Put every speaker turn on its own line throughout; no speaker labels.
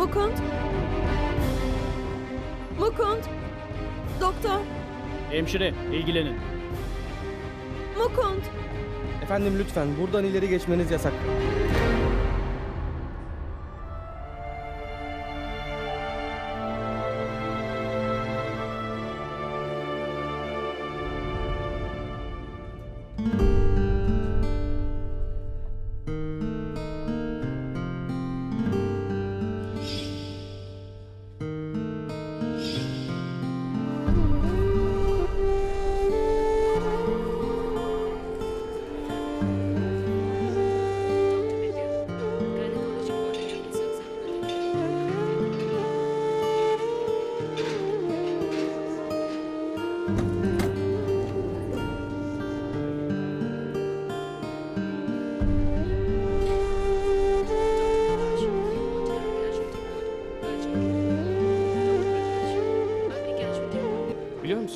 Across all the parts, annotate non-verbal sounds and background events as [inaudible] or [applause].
Mukund? Mukund? Doktor?
Hemşire, ilgilenin.
Mukund?
Efendim lütfen buradan ileri geçmeniz yasak.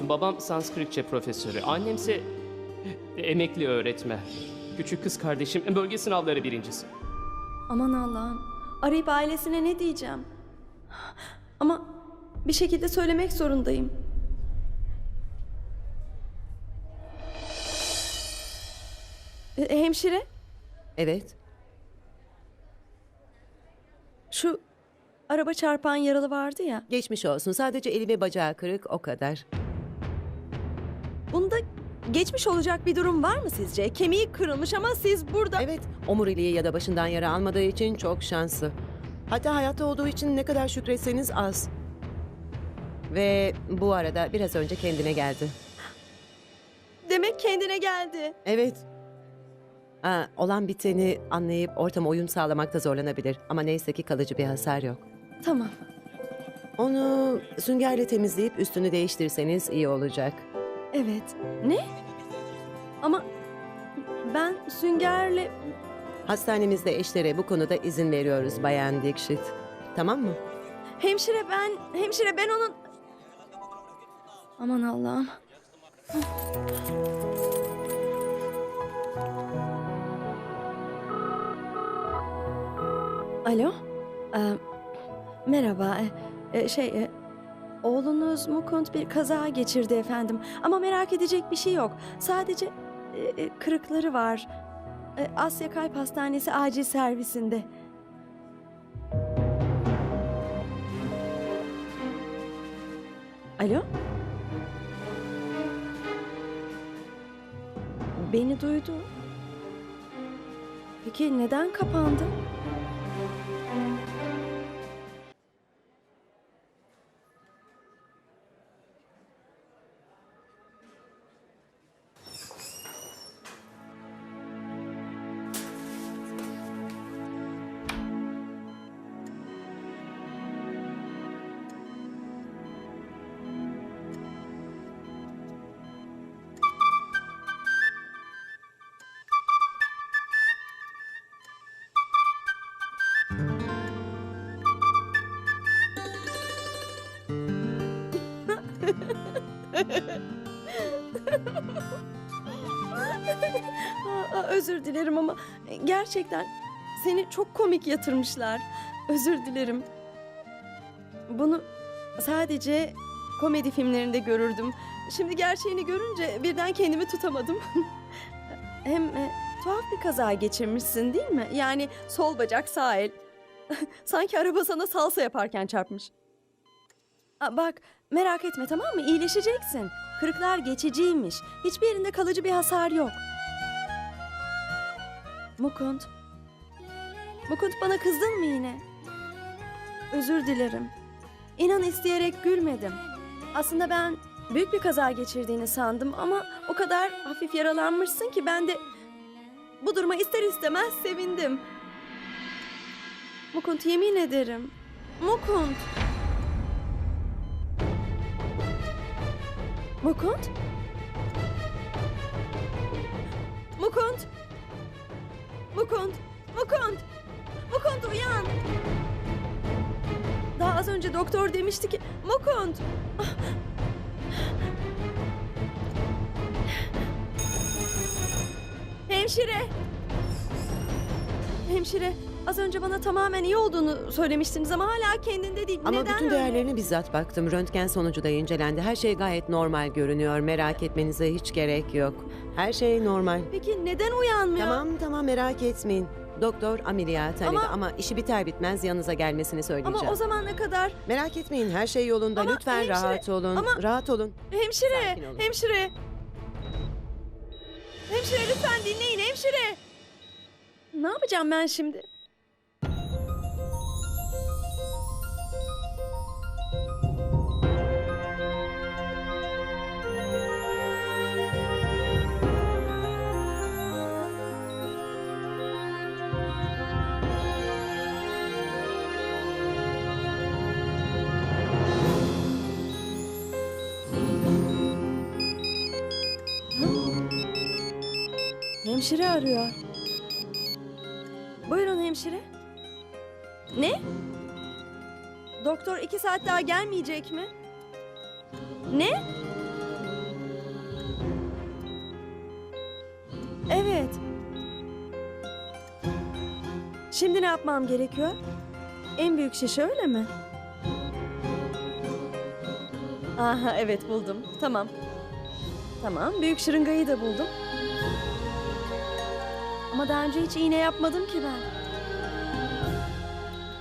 Musun babam Sanskritçe profesörü, annemse emekli öğretmen. Küçük kız kardeşim bölge sınavları birincisi.
Aman Allah'ım. Arayıp ailesine ne diyeceğim? Ama bir şekilde söylemek zorundayım. E, Hemşire,
Evet.
şu araba çarpan yaralı vardı ya.
Geçmiş olsun. Sadece eli ve bacağı kırık o kadar.
Bunda geçmiş olacak bir durum var mı sizce? Kemiği kırılmış ama siz burada...
Evet. Omuriliği ya da başından yara almadığı için çok şanslı. Hatta hayatta olduğu için ne kadar şükretseniz az. Ve bu arada biraz önce kendine geldi.
Demek kendine geldi.
Evet. Ha, olan biteni anlayıp ortama uyum sağlamakta zorlanabilir. Ama neyse ki kalıcı bir hasar yok.
Tamam.
Onu süngerle temizleyip üstünü değiştirseniz iyi olacak.
Evet. Ne? Ama ben süngerle...
Hastanemizde eşlere bu konuda izin veriyoruz Bayan Dikşit. Tamam mı?
Hemşire ben... Hemşire ben onun... Aman Allah'ım. Alo? Ee, merhaba. Ee, şey... e, oğlunuz Mukund bir kaza geçirdi efendim. Ama merak edecek bir şey yok. Sadece e, e, kırıkları var. E, Asya Kalp Hastanesi acil servisinde. Alo? Beni duydu. Peki neden kapandı? Özür dilerim ama gerçekten seni çok komik yatırmışlar. Özür dilerim. Bunu sadece komedi filmlerinde görürdüm. Şimdi gerçeğini görünce birden kendimi tutamadım. [laughs] Hem e, tuhaf bir kaza geçirmişsin değil mi? Yani sol bacak sağ el. [laughs] Sanki araba sana salsa yaparken çarpmış. Aa, bak merak etme tamam mı? İyileşeceksin. Kırıklar geçiciymiş. Hiçbir yerinde kalıcı bir hasar yok. Mukund. Mukund bana kızdın mı yine? Özür dilerim. İnan isteyerek gülmedim. Aslında ben büyük bir kaza geçirdiğini sandım ama o kadar hafif yaralanmışsın ki ben de bu duruma ister istemez sevindim. Mukund yemin ederim. Mukund. Mukund? Mukund? Mukund! Mukund! Mukund uyan! Daha az önce doktor demişti ki Mukund! Hemşire! Hemşire, Az önce bana tamamen iyi olduğunu söylemiştiniz ama hala kendinde değil.
Ama
Neden
bütün
öyle?
değerlerine bizzat baktım. Röntgen sonucu da incelendi. Her şey gayet normal görünüyor. Merak etmenize hiç gerek yok. Her şey normal.
Peki neden uyanmıyor?
Tamam tamam merak etmeyin. Doktor ameliyat
Ama-
ama... işi biter bitmez yanınıza gelmesini söyleyeceğim.
Ama o zamana kadar
Merak etmeyin her şey yolunda.
Ama
Lütfen
hemşire-
rahat olun.
ama-
Rahat olun.
hemşire,
olun.
hemşire. Hemşire lütfen dinleyin hemşire. Ne yapacağım ben şimdi? Hemşire arıyor. Buyurun hemşire. Ne? Doktor iki saat daha gelmeyecek mi? Ne? Evet. Şimdi ne yapmam gerekiyor? En büyük şişe öyle mi? Aha evet buldum. Tamam. Tamam büyük şırıngayı da buldum. Ama daha önce hiç iğne yapmadım ki ben.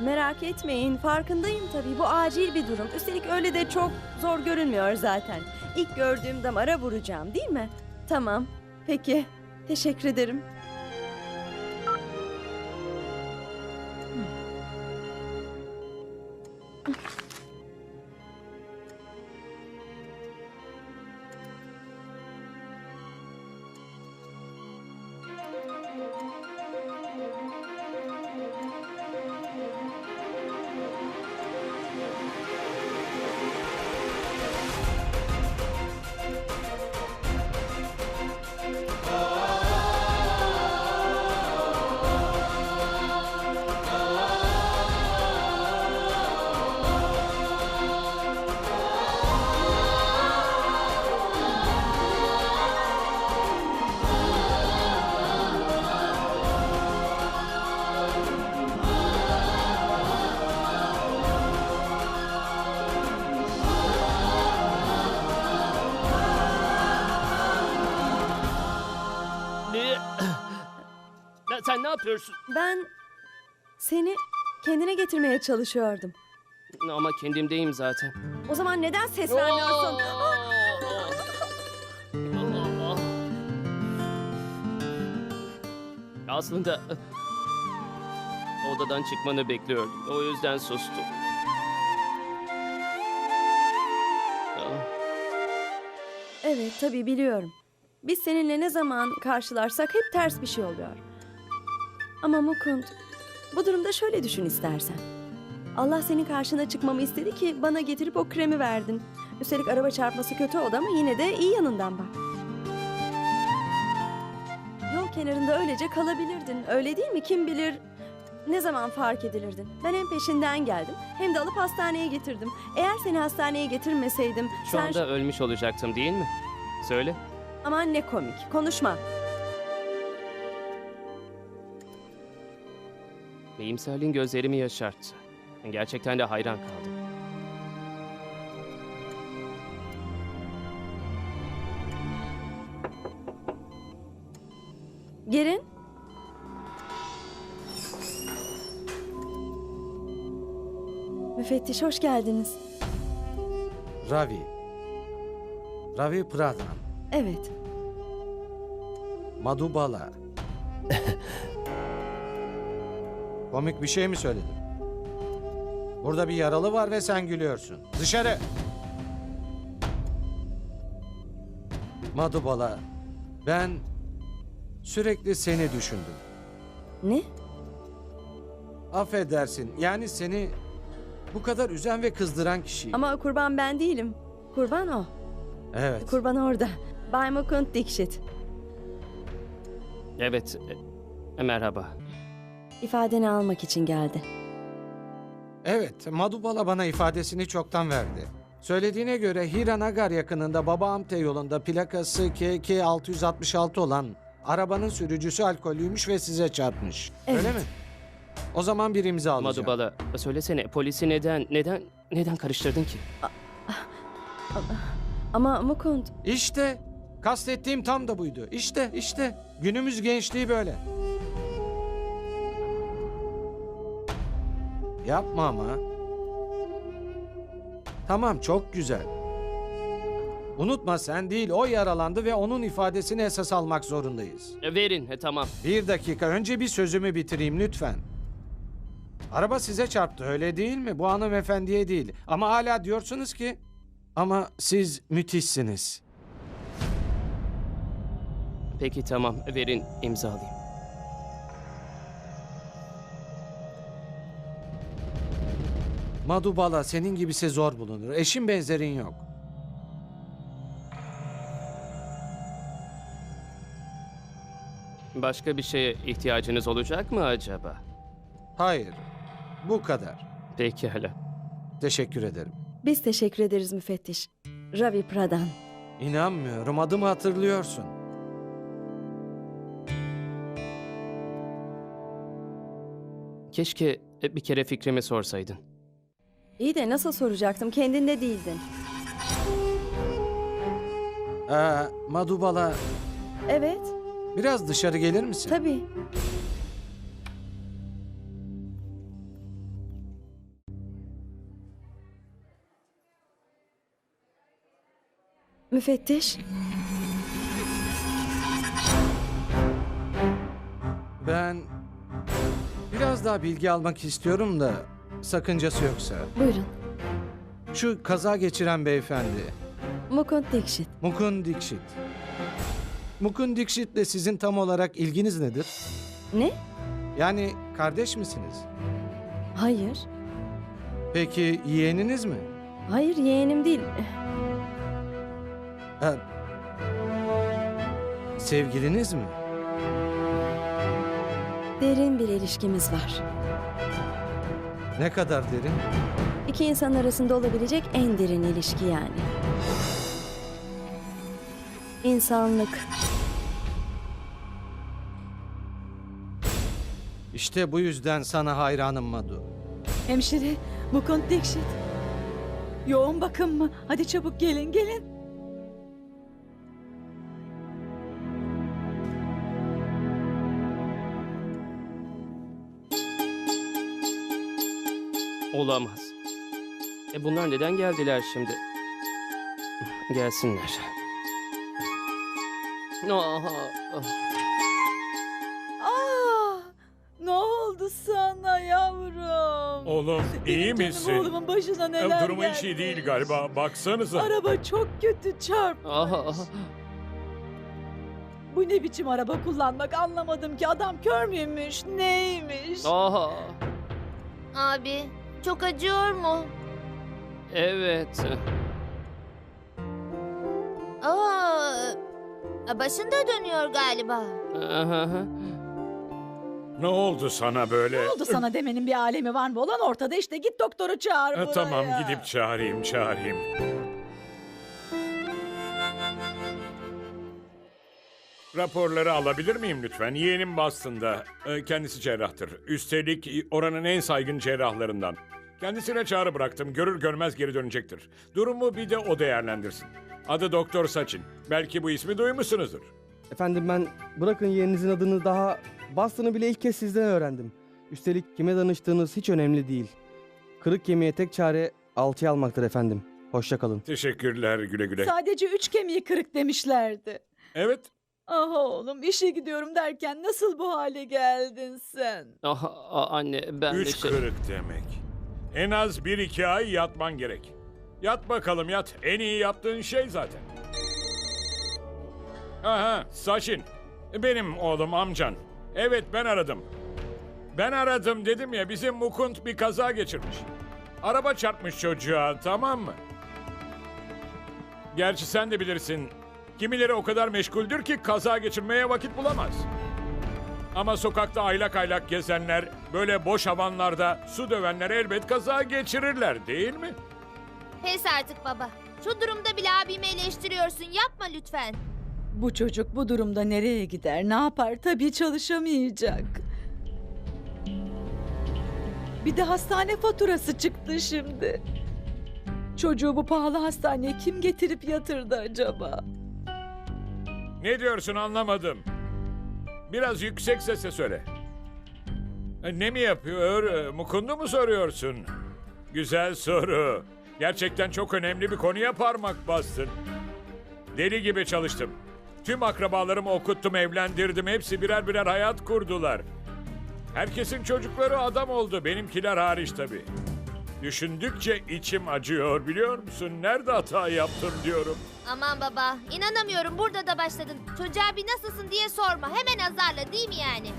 Merak etmeyin, farkındayım tabii. Bu acil bir durum. Üstelik öyle de çok zor görünmüyor zaten. İlk gördüğüm damara vuracağım, değil mi? Tamam, peki. Teşekkür ederim.
Yapıyorsun?
Ben seni kendine getirmeye çalışıyordum.
Ama kendimdeyim zaten.
O zaman neden ses vermiyorsun?
Aslında odadan çıkmanı bekliyordum. O yüzden sustum. Ah,
Evet, tabii biliyorum. Biz seninle ne zaman karşılarsak hep ters bir şey oluyor. Ama Mukund, bu durumda şöyle düşün istersen. Allah senin karşına çıkmamı istedi ki bana getirip o kremi verdin. Üstelik araba çarpması kötü oldu ama yine de iyi yanından bak. Yol kenarında öylece kalabilirdin. Öyle değil mi? Kim bilir ne zaman fark edilirdin. Ben hem peşinden geldim hem de alıp hastaneye getirdim. Eğer seni hastaneye getirmeseydim
Şu
sen...
anda ölmüş olacaktım değil mi? Söyle.
Aman ne komik. Konuşma.
İyimserliğin gözlerimi yaşarttı. Gerçekten de hayran kaldım.
Gelin. Müfettiş hoş geldiniz.
Ravi. Ravi Pradhan.
Evet.
Madhubala. [laughs] Komik bir şey mi söyledim? Burada bir yaralı var ve sen gülüyorsun. Dışarı. Madhubala. Ben sürekli seni düşündüm.
Ne?
Affedersin. Yani seni bu kadar üzen ve kızdıran kişi.
Ama kurban ben değilim. Kurban o.
Evet.
Kurban orada. Bay Mukund Dikşit.
Evet. e, merhaba.
İfadeni almak için geldi.
Evet, Madhubala bana ifadesini çoktan verdi. Söylediğine göre Hiranagar yakınında Baba Amte yolunda plakası KK666 olan arabanın sürücüsü alkollüymüş ve size çarpmış.
Evet.
Öyle mi? O zaman bir imza alacağım.
Madubala söylesene polisi neden neden neden karıştırdın ki?
Ama Mukund,
İşte kastettiğim tam da buydu. İşte işte günümüz gençliği böyle. Yapma ama. Tamam çok güzel. Unutma sen değil o yaralandı ve onun ifadesini esas almak zorundayız.
E, Verin e, tamam.
Bir dakika önce bir sözümü bitireyim lütfen. Araba size çarptı öyle değil mi? Bu hanımefendiye değil. Ama hala diyorsunuz ki... Ama siz müthişsiniz.
Peki tamam verin imzalayayım.
Madubala senin gibisi zor bulunur. Eşin benzerin yok.
Başka bir şeye ihtiyacınız olacak mı acaba?
Hayır. Bu kadar.
Pekala.
Teşekkür ederim.
biz teşekkür ederiz müfettiş. Ravi Pradhan.
İnanmıyorum. Adımı hatırlıyorsun.
Keşke bir kere fikrimi sorsaydın.
İyi de nasıl soracaktım? Kendinde değildin.
Ee, Madubala
Evet,
biraz dışarı gelir misin?
tabii. Müfettiş,
Ben biraz daha bilgi almak istiyorum da sakıncası yoksa.
buyurun.
Şu kaza geçiren beyefendi.
Mukund Dikşit.
Mukund Dikşit. Mukund Dikşit'le sizin tam olarak ilginiz nedir?
Ne?
Yani kardeş misiniz?
Hayır.
Peki yeğeniniz mi?
Hayır yeğenim değil.
Ha, sevgiliniz mi?
Derin bir ilişkimiz var.
Ne kadar derin?
İki insan arasında olabilecek en derin ilişki yani. İnsanlık.
İşte bu yüzden sana hayranım Madu.
Hemşire, Mukund Dikşit. Yoğun bakım mı? Hadi çabuk gelin, gelin.
Olamaz. E bunlar neden geldiler şimdi? Gelsinler. Aha, ah.
Aa, ne oldu sana yavrum?
Oğlum iyi
Benim canım
misin?
Oğlumun başına
Ev
neler
durumu
geldi.
hiç iyi değil galiba. Baksanıza.
Araba çok kötü çarp.
aha, aha.
Bu ne biçim araba kullanmak anlamadım ki. Adam kör müymüş, neymiş?
Aha.
Abi çok acıyor mu?
Evet.
Aa, başında dönüyor galiba.
Aha.
Ne oldu sana böyle?
Ne oldu sana demenin bir alemi var mı? Olan ortada işte git doktoru çağır
Ha,
buraya.
tamam gidip çağırayım çağırayım. Raporları alabilir miyim lütfen? Yeğenim Boston'da. Ee, Kendisi cerrahtır. Üstelik oranın en saygın cerrahlarından. Kendisine çağrı bıraktım. Görür görmez geri dönecektir. Durumu bir de o değerlendirsin. Adı Doktor Saçin. Belki bu ismi duymuşsunuzdur.
Efendim ben bırakın yeğeninizin adını daha Boston'ı bile ilk kez sizden öğrendim. Üstelik kime danıştığınız hiç önemli değil. Kırık kemiğe tek çare alçıya almaktır efendim. Hoşça kalın.
Teşekkürler güle güle.
Sadece üç kemiği kırık demişlerdi.
Evet
Ah oğlum işe gidiyorum derken nasıl bu hale geldin sen?
Aha, a- anne ben de
Üç
şey...
kırık demek. En az bir iki ay yatman gerek. Yat bakalım yat. En iyi yaptığın şey zaten. Aha Saşin. Benim oğlum amcan. Evet ben aradım. Ben aradım dedim ya bizim Mukund bir kaza geçirmiş. Araba çarpmış çocuğa tamam mı? Gerçi sen de bilirsin. Kimileri o kadar meşguldür ki kaza geçirmeye vakit bulamaz. Ama sokakta aylak aylak gezenler, böyle boş havanlarda su dövenler elbet kaza geçirirler değil mi?
Pes artık baba. Şu durumda bile abimi eleştiriyorsun. Yapma lütfen.
Bu çocuk bu durumda nereye gider, ne yapar? Tabii çalışamayacak. Bir de hastane faturası çıktı şimdi. Çocuğu bu pahalı hastaneye kim getirip yatırdı acaba?
Ne diyorsun anlamadım. Biraz yüksek sesle söyle. E, Ne mi yapıyor? E, Mukundu mu soruyorsun? Güzel soru. Gerçekten çok önemli bir konuya parmak bastın. Deli gibi çalıştım. Tüm akrabalarımı okuttum, evlendirdim. Hepsi birer birer hayat kurdular. Herkesin çocukları adam oldu. Benimkiler hariç tabii. Düşündükçe içim acıyor biliyor musun? Nerede hata yaptım diyorum.
Aman baba inanamıyorum burada da başladın. Çocuğa bir nasılsın diye sorma. Hemen azarla değil mi yani?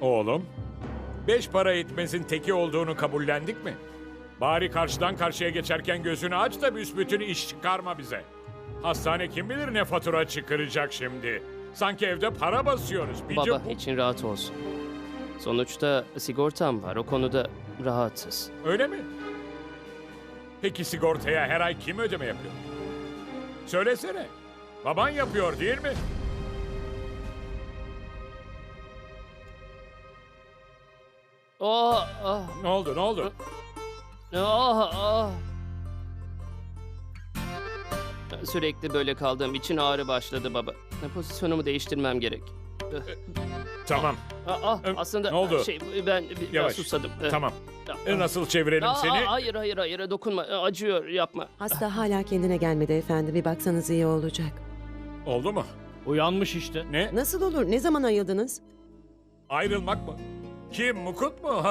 Oğlum, beş para etmezin teki olduğunu kabullendik mi? Bari karşıdan karşıya geçerken gözünü aç da büsbütün iş çıkarma bize. Hastane kim bilir ne fatura çıkaracak şimdi. Sanki evde para basıyoruz. Bir
Baba
cımbız-
için rahat olsun. Sonuçta sigortam var. O konuda rahatız.
Öyle mi? Peki sigortaya her ay kim ödeme yapıyor? Söylesene. Baban yapıyor değil mi?
Oh, oh,
Ne oldu ne oldu?
oh, oh. Sürekli böyle kaldığım için ağrı başladı baba. Pozisyonumu değiştirmem gerek.
Tamam
Ah, ah,
Ö,
aslında
ne oldu?
şey ben biraz
Yavaş.
susadım. Eh,
tamam. E, Nasıl çevirelim
ah,
seni?
hayır hayır hayır dokunma acıyor yapma.
Hasta hala kendine gelmedi efendim. Bir baksanız iyi olacak.
Oldu mu?
Uyanmış işte.
Ne?
Nasıl olur? Ne zaman ayıldınız?
Ayrılmak mı? Kim Mukut mu? [laughs]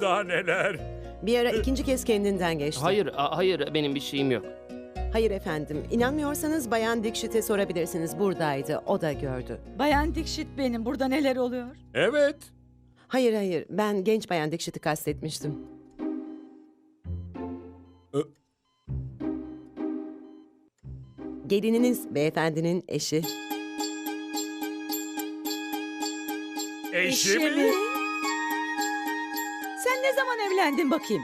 Daha neler?
Bir ara ikinci kez kendinden geçti.
Hayır hayır benim bir şeyim yok.
Hayır efendim. İnanmıyorsanız Bayan Dikşit'e sorabilirsiniz. Buradaydı. O da gördü.
Bayan Dikşit benim. Burada neler oluyor?
Evet.
Hayır hayır. Ben genç Bayan Dikşit'i kastetmiştim.
Ö-
Gelininiz beyefendinin eşi.
Eşi mi?
Sen ne zaman evlendin bakayım?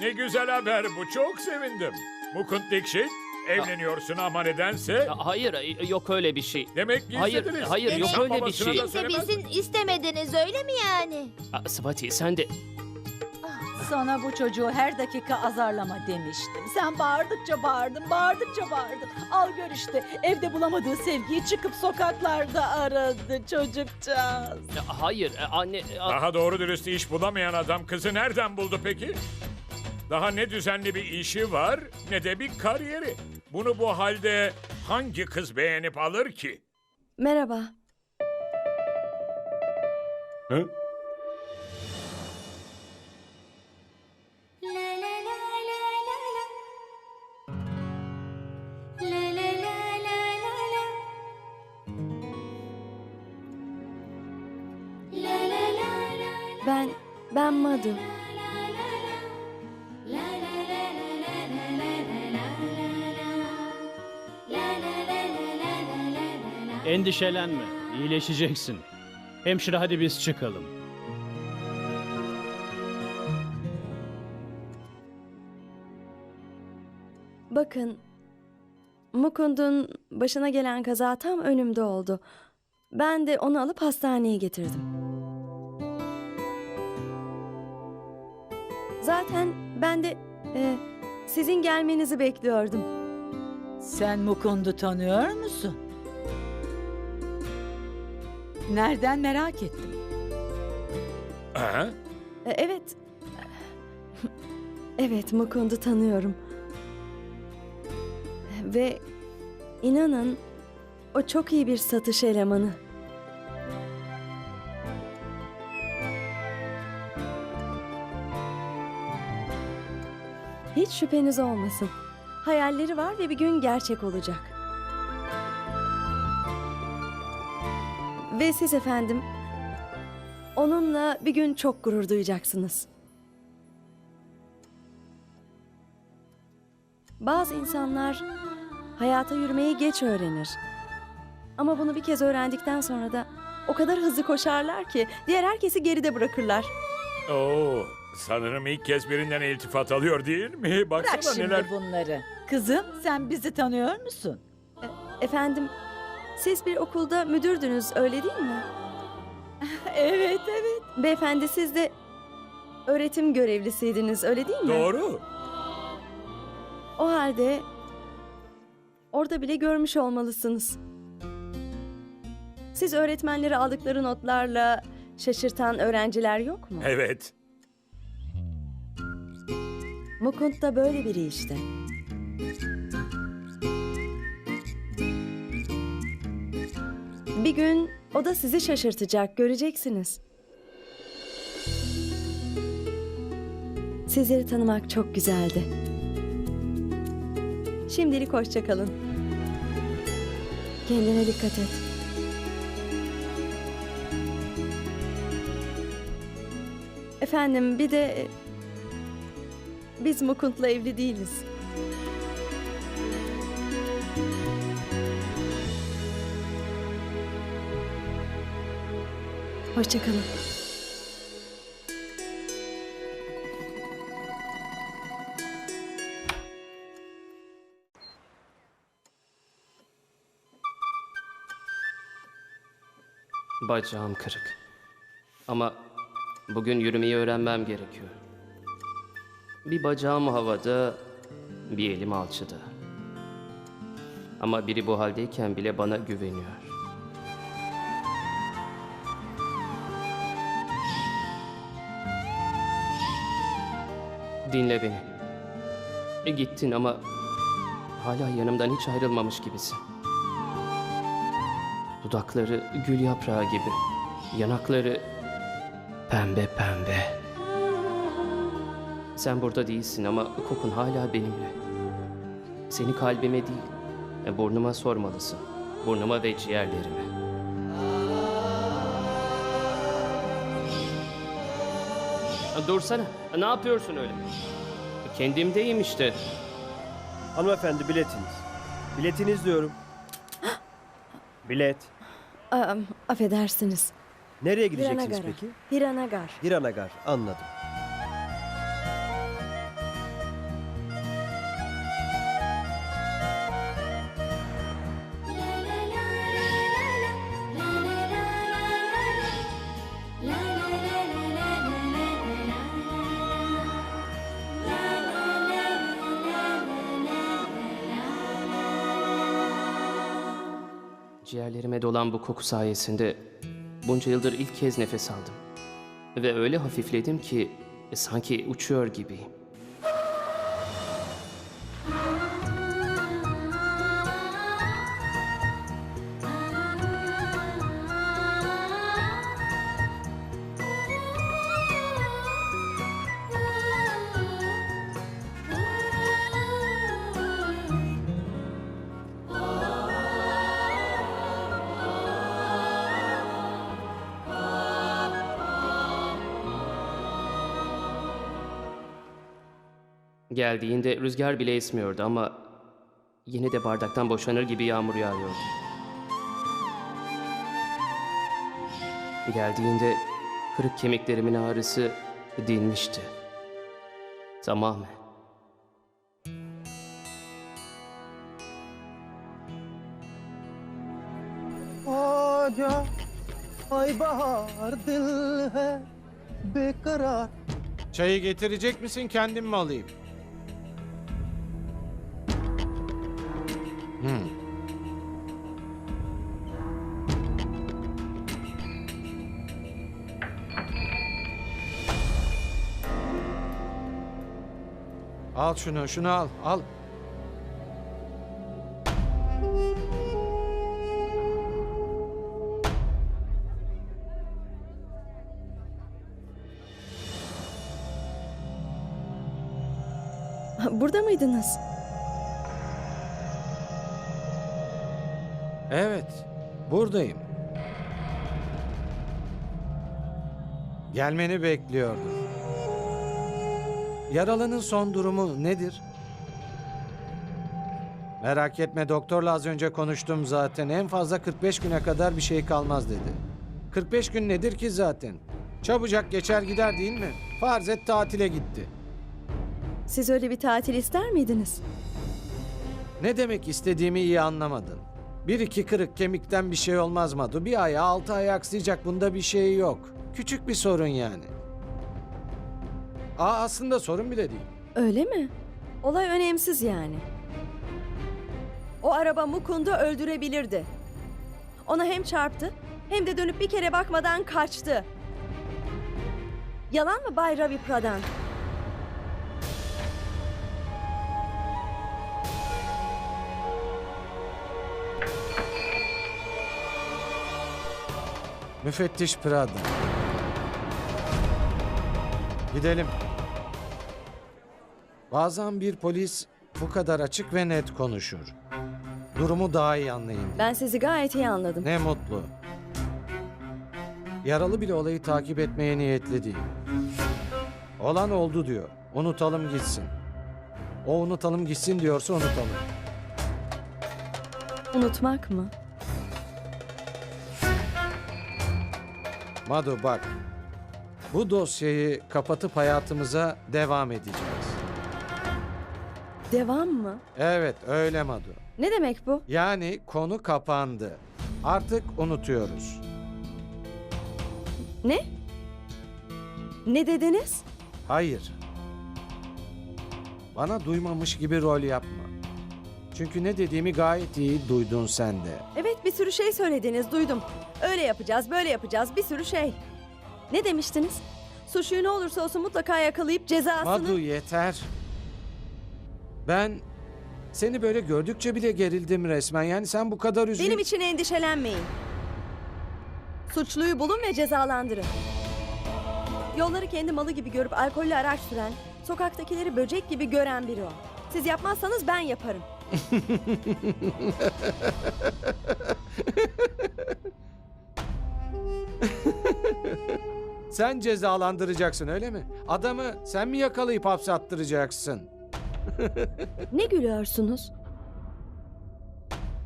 Ne güzel haber bu. Çok sevindim. Mukut Dikşit, evleniyorsun ama nedense?
Hayır yok öyle bir şey.
Demek
Hayır,
gizlediniz.
hayır, yok
İnsan
öyle bir
babasına
şey.
da
Kimse
söylemez
bilsin istemediniz öyle mi yani?
Ah, Sıvati sen de
Sana bu çocuğu her dakika azarlama demiştim. Sen bağırdıkça bağırdın, bağırdıkça bağırdın. Al gör işte evde bulamadığı sevgiyi çıkıp sokaklarda aradı çocukcağız.
Hayır eh, anne ah,
Daha doğru dürüst iş bulamayan adam kızı nereden buldu peki? Daha ne düzenli bir işi var ne de bir kariyeri. Bunu bu halde hangi kız beğenip alır ki?
Merhaba.
Hı?
Ben, ben Madu.
Endişelenme. iyileşeceksin. Hemşire hadi biz çıkalım.
Bakın, Mukund'un başına gelen kaza tam önümde oldu. Ben de onu alıp hastaneye getirdim. Zaten ben de e, sizin gelmenizi bekliyordum.
Sen Mukund'u tanıyor musun? Nereden merak ettim.
Ha?
E, evet. Evet, Mukund'u tanıyorum. Ve inanın o çok iyi bir satış elemanı. Hiç şüpheniz olmasın. Hayalleri var ve bir gün gerçek olacak. Ve siz efendim, onunla bir gün çok gurur duyacaksınız. Bazı insanlar hayata yürümeyi geç öğrenir. Ama bunu bir kez öğrendikten sonra da o kadar hızlı koşarlar ki diğer herkesi geride bırakırlar.
Oo, sanırım ilk kez birinden iltifat alıyor değil mi? Baksana
Bırak şimdi
neler...
bunları. Kızım sen bizi tanıyor musun?
Efendim, Siz bir okulda müdürdünüz öyle değil mi? [laughs]
Evet evet.
Beyefendi siz de öğretim görevlisiydiniz öyle değil mi?
Doğru.
O halde orada bile görmüş olmalısınız. Siz öğretmenleri aldıkları notlarla şaşırtan öğrenciler yok mu?
Evet.
Mukund da böyle biri işte. Bir gün o da sizi şaşırtacak, göreceksiniz. Sizleri tanımak çok güzeldi. Şimdilik hoşça kalın. Kendine dikkat et. Efendim bir de biz Mukund'la evli değiliz. Hoşçakalın.
Bacağım kırık. Ama bugün yürümeyi öğrenmem gerekiyor. Bir bacağım havada, bir elim alçıda. Ama biri bu haldeyken bile bana güveniyor. Dinle beni. E gittin ama hala yanımdan hiç ayrılmamış gibisin. Dudakları gül yaprağı gibi. Yanakları pembe pembe. Sen burada değilsin ama kokun hala benimle. Seni kalbime değil, e, burnuma sormalısın. Burnuma ve ciğerlerime. Dursana. Ne yapıyorsun öyle? Kendimdeyim işte.
Hanımefendi biletiniz. Biletiniz diyorum. Bilet.
Aa, affedersiniz.
Nereye gideceksiniz
Hiranagara.
peki?
Hiranagar.
Hiranagar. Anladım.
Dolan bu koku sayesinde bunca yıldır ilk kez nefes aldım. Ve öyle hafifledim ki e, sanki uçuyor gibiyim. Geldiğinde rüzgar bile esmiyordu ama yine de bardaktan boşanır gibi yağmur yağıyordu. Geldiğinde kırık kemiklerimin ağrısı dinmişti. Tamamen.
आजा ay bahar dil hai bekarar
Çayı getirecek misin kendim mi alayım? Hmm. Al şunu, şunu al, al.
Burada mıydınız?
Evet, buradayım. Gelmeni bekliyordum. Yaralının son durumu nedir? Merak etme doktorla az önce konuştum zaten. En fazla 45 güne kadar bir şey kalmaz dedi. 45 gün nedir ki zaten? Çabucak geçer gider değil mi? Farz et tatile gitti.
Siz öyle bir tatil ister miydiniz?
Ne demek istediğimi iyi anlamadın. Bir iki kırık kemikten bir şey olmaz Madu. Bir ay altı ay aksayacak bunda bir şey yok. Küçük bir sorun yani. Aa aslında sorun bile değil.
Öyle mi? Olay önemsiz yani. O araba Mukund'u öldürebilirdi. Ona hem çarptı hem de dönüp bir kere bakmadan kaçtı. Yalan mı Bay Ravi Pradhan?
Müfettiş Prada. Gidelim. Bazen bir polis bu kadar açık ve net konuşur. Durumu daha iyi anlayın.
Ben sizi gayet iyi anladım.
Ne mutlu. Yaralı bile olayı takip etmeye niyetli değil. Olan oldu diyor. Unutalım gitsin. O unutalım gitsin diyorsa unutalım.
Unutmak mı?
Madu bak. Bu dosyayı kapatıp hayatımıza devam edeceğiz.
Devam mı?
Evet öyle Madu.
Ne demek bu?
Yani konu kapandı. Artık unutuyoruz.
Ne? Ne dediniz?
Hayır. Bana duymamış gibi rol yapma. Çünkü ne dediğimi gayet iyi duydun sen de.
Evet bir sürü şey söylediniz duydum. Öyle yapacağız böyle yapacağız bir sürü şey. Ne demiştiniz? Suçluyu ne olursa olsun mutlaka yakalayıp cezasını...
Madu yeter. Ben seni böyle gördükçe bile gerildim resmen. Yani sen bu kadar üzgün...
Benim için endişelenmeyin. Suçluyu bulun ve cezalandırın. Yolları kendi malı gibi görüp alkollü araç süren, sokaktakileri böcek gibi gören biri o. Siz yapmazsanız ben yaparım. [laughs]
Sen cezalandıracaksın öyle mi? Adamı sen mi yakalayıp hapse attıracaksın? [laughs]
Ne gülüyorsunuz?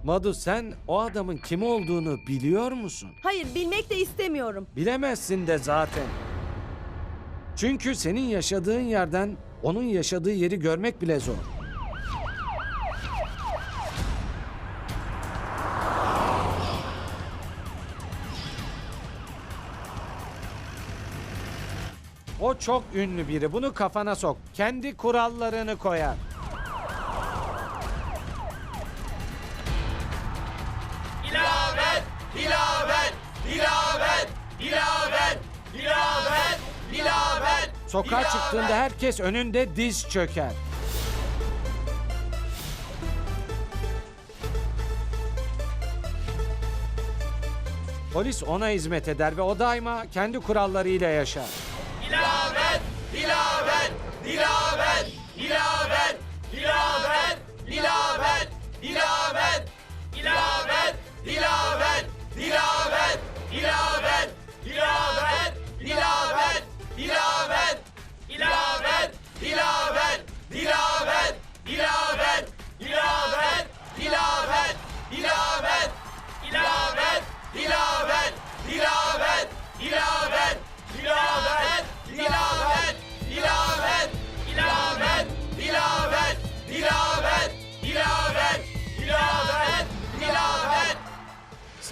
Madu sen o adamın kim olduğunu biliyor musun?
Hayır bilmek de istemiyorum.
Bilemezsin de zaten. Çünkü senin yaşadığın yerden onun yaşadığı yeri görmek bile zor. O çok ünlü biri. Bunu kafana sok. Kendi kurallarını koyar. Sokağa çıktığında herkes önünde diz çöker. Polis ona hizmet eder ve o daima kendi kurallarıyla yaşar. love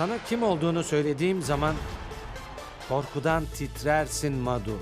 Sana kim olduğunu söylediğim zaman korkudan titrersin Madu.